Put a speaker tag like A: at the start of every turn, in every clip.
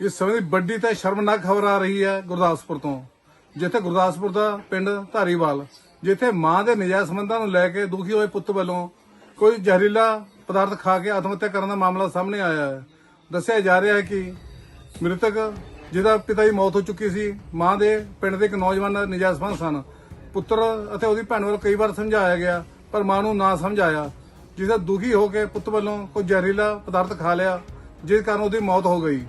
A: ਇਸ ਸਮੇਂ ਦੀ ਵੱਡੀ ਤੇ ਸ਼ਰਮਨਾਕ ਖਬਰ ਆ ਰਹੀ ਹੈ ਗੁਰਦਾਸਪੁਰ ਤੋਂ। ਜਿੱਥੇ ਗੁਰਦਾਸਪੁਰ ਦਾ ਪਿੰਡ ਧਾਰੀਵਾਲ, ਜਿੱਥੇ ਮਾਂ ਦੇ ਨਜਾਇਜ਼ ਸੰਬੰਧਾਂ ਨੂੰ ਲੈ ਕੇ ਦੁਖੀ ਹੋਏ ਪੁੱਤ ਵੱਲੋਂ ਕੋਈ ਜ਼ਹਿਰੀਲਾ ਪਦਾਰਥ ਖਾ ਕੇ ਆਤਮ ਹੱਤਿਆ ਕਰਨ ਦਾ ਮਾਮਲਾ ਸਾਹਮਣੇ ਆਇਆ ਹੈ। ਦੱਸਿਆ ਜਾ ਰਿਹਾ ਹੈ ਕਿ ਮ੍ਰਿਤਕ, ਜਿਹਦਾ ਪਿਤਾ ਦੀ ਮੌਤ ਹੋ ਚੁੱਕੀ ਸੀ, ਮਾਂ ਦੇ ਪਿੰਡ ਦੇ ਇੱਕ ਨੌਜਵਾਨ ਨਾਲ ਨਜਾਇਜ਼ ਸੰਬੰਧ ਸਨ। ਪੁੱਤਰ ਅਤੇ ਉਹਦੀ ਭੈਣ ਵੱਲੋਂ ਕਈ ਵਾਰ ਸਮਝਾਇਆ ਗਿਆ, ਪਰ ਮਾਂ ਨੂੰ ਨਾ ਸਮਝਾਇਆ ਜਿਸ ਦਾ ਦੁਖੀ ਹੋ ਕੇ ਪੁੱਤ ਵੱਲੋਂ ਕੋਈ ਜ਼ਹਿਰੀਲਾ ਪਦਾਰਥ ਖਾ ਲਿਆ, ਜਿਸ ਕਾਰਨ ਉਹਦੀ ਮੌਤ ਹੋ ਗਈ।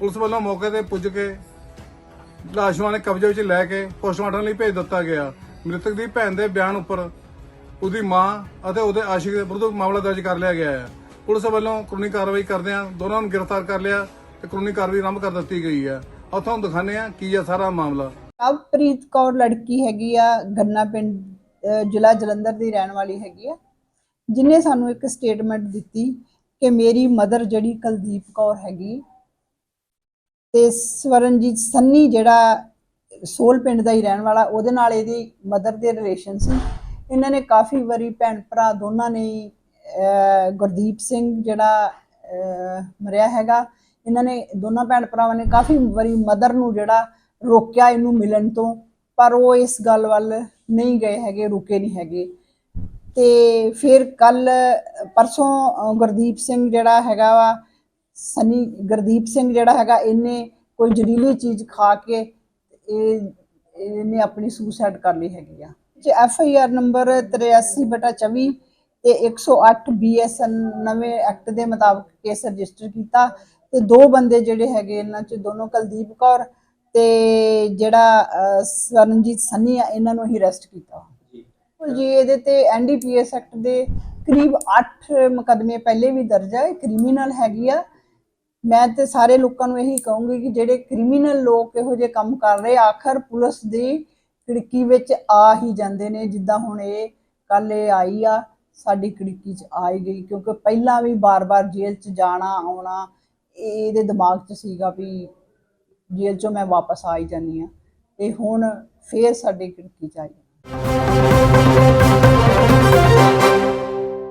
A: ਪੁਲਿਸ ਵੱਲੋਂ ਮੌਕੇ ਤੇ ਪੁੱਜ ਕੇ ਲਾਸ਼ ਨੇ ਕਬਜ਼ੇ ਵਿੱਚ ਲੈ ਕੇ ਪੋਸਟਮਾਰਟਮ ਲਈ ਭੇਜ ਦਿੱਤਾ ਗਿਆ। ਮ੍ਰਿਤਕ ਦੀ ਭੈਣ ਦੇ ਬਿਆਨ ਉੱਪਰ ਉਹਦੀ ਮਾਂ ਅਤੇ ਉਹਦੇ ਆਸ਼ਿਕ ਦੇ ਵਿਰੁੱਧ ਮਾਮਲਾ ਦਰਜ ਕਰ ਲਿਆ ਗਿਆ ਹੈ। ਪੁਲਿਸ ਵੱਲੋਂ ਕਾਨੂੰਨੀ ਕਾਰਵਾਈ ਕਰਦਿਆਂ ਦੋਨਾਂ ਨੂੰ ਗ੍ਰਿਫਤਾਰ ਕਰ ਲਿਆ ਤੇ ਕਾਨੂੰਨੀ ਕਾਰਵਾਈ ਆਰੰਭ ਕਰ ਦਿੱਤੀ ਗਈ ਹੈ। ਆਓ ਤੁਹਾਨੂੰ ਦਿਖਾਉਂਦੇ ਆ ਕੀ ਹੈ ਸਾਰਾ ਮਾਮਲਾ।
B: ਅਵਪ੍ਰੀਤ ਕੌਰ ਲੜਕੀ ਹੈਗੀ ਆ, ਗੰਨਾ ਪਿੰਡ ਜ਼ਿਲ੍ਹਾ ਜਲੰਧਰ ਦੀ ਰਹਿਣ ਵਾਲੀ ਹੈਗੀ ਆ, ਜਿਨੇ ਸਾਨੂੰ ਇੱਕ ਸਟੇਟਮੈਂਟ ਦਿੱਤੀ ਕਿ ਮੇਰੀ ਮਦਰ ਜਿਹੜੀ ਕੁਲਦੀਪ ਕੌਰ ਹੈਗੀ ਤੇ ਸਵਰਨਜੀਤ ਸੰਨੀ ਜਿਹੜਾ ਸੋਲ ਪਿੰਡ ਦਾ ਹੀ ਰਹਿਣ ਵਾਲਾ, ਉਹਦੇ ਨਾਲ ਇਹਦੀ ਮਦਰ ਦੇ ਰਿਲੇਸ਼ਨ ਸੀ। ਇਹਨਾਂ ਨੇ ਕਾਫੀ ਵਾਰੀ ਭੈਣ ਭਰਾ ਦੋਨਾਂ ਨੇ ਗੁਰਦੀਪ ਸਿੰਘ ਜਿਹੜਾ ਮਰਿਆ ਹੈਗਾ, ਇਹਨਾਂ ਨੇ ਦੋਨਾਂ ਭੈਣ ਭਰਾਵਾਂ ਨੇ ਕਾਫੀ ਵਾਰੀ ਮਦਰ ਨੂੰ ਜਿਹੜਾ ਰੋਕਿਆ ਇਹਨੂੰ ਮਿਲਣ ਤੋਂ, ਪਰ ਉਹ ਇਸ ਗੱਲ ਵੱਲ ਨਹੀਂ ਗਏ ਹੈਗੇ, ਰੁਕੇ ਨਹੀਂ ਹੈਗੇ। ਤੇ ਫਿਰ ਕੱਲ ਪਰਸੋਂ ਗੁਰਦੀਪ ਸਿੰਘ ਜਿਹੜਾ ਹੈਗਾ ਵਾ ਸਨੀ ਗੁਰਦੀਪ ਸਿੰਘ ਜਿਹੜਾ ਹੈਗਾ ਇਹਨੇ ਕੋਈ ਜ਼ਹਿਰੀਲੀ ਚੀਜ਼ ਖਾ ਕੇ ਇਹ ਇਹਨੇ ਆਪਣੀ ਸੁਸਾਈਡ ਕਰ ਲਈ ਹੈਗੀ ਆ। ਜੇ ਐਫ ਆਈ ਆਰ ਨੰਬਰ 83/24 ਤੇ 108 ਬੀਐਸਐਨ ਨਵੇਂ ਐਕਟ ਦੇ ਮੁਤਾਬਕ ਕੇਸ ਰਜਿਸਟਰ ਕੀਤਾ ਤੇ ਦੋ ਬੰਦੇ ਜਿਹੜੇ ਹੈਗੇ ਇਹਨਾਂ ਚ ਦੋਨੋਂ ਕੁਲਦੀਪ ਕੌਰ ਤੇ ਜਿਹੜਾ ਅਹ, ਸਵਰਨਜੀਤ ਸੰਨੀ ਆ ਇਹਨਾਂ ਨੂੰ ਹੀ ਅਰੈਸਟ ਕੀਤਾ। ਜੀ। ਇਹਦੇ ਤੇ ਐਨਡੀਪੀਐਸ ਐਕਟ ਦੇ ਕਰੀਬ 8 ਮੁਕਦਮੇ ਪਹਿਲੇ ਵੀ ਦਰਜ ਹੈ ਕ੍ਰਿਮੀਨਲ ਹੈਗੀ ਆ। ਮੈਂ ਤੇ ਸਾਰੇ ਲੋਕਾਂ ਨੂੰ ਇਹੀ ਕਹੂੰਗੀ ਕਿ ਜਿਹੜੇ ਕ੍ਰਿਮੀਨਲ ਲੋਕ ਇਹੋ ਜਿਹੇ ਕੰਮ ਕਰ ਰਹੇ, ਆਖਰ ਪੁਲਿਸ ਦੀ ਖਿੜਕੀ ਵਿੱਚ ਆ ਹੀ ਜਾਂਦੇ ਨੇ, ਜਿੱਦਾਂ ਹੁਣ ਇਹ ਕੱਲ ਇਹ ਆਈ ਆ, ਸਾਡੀ ਖਿੜਕੀ 'ਚ ਆਈ ਗਈ, ਕਿਉਂਕਿ ਪਹਿਲਾਂ ਵੀ ਬਾਰ-ਬਾਰ ਜੇਲ੍ਹ 'ਚ ਜਾਣਾ, ਆਉਣਾ, ਇਹ ਇਹਦੇ ਦਿਮਾਗ 'ਚ ਸੀਗਾ ਵੀ ਜੇਲ੍ਹ 'ਚੋਂ ਮੈਂ ਵਾਪਸ ਆ ਹੀ ਜਾਨੀ ਆ ਤੇ ਹੁਣ ਫੇਰ ਸਾਡੀ ਖਿੜਕੀ 'ਚ ਆਈ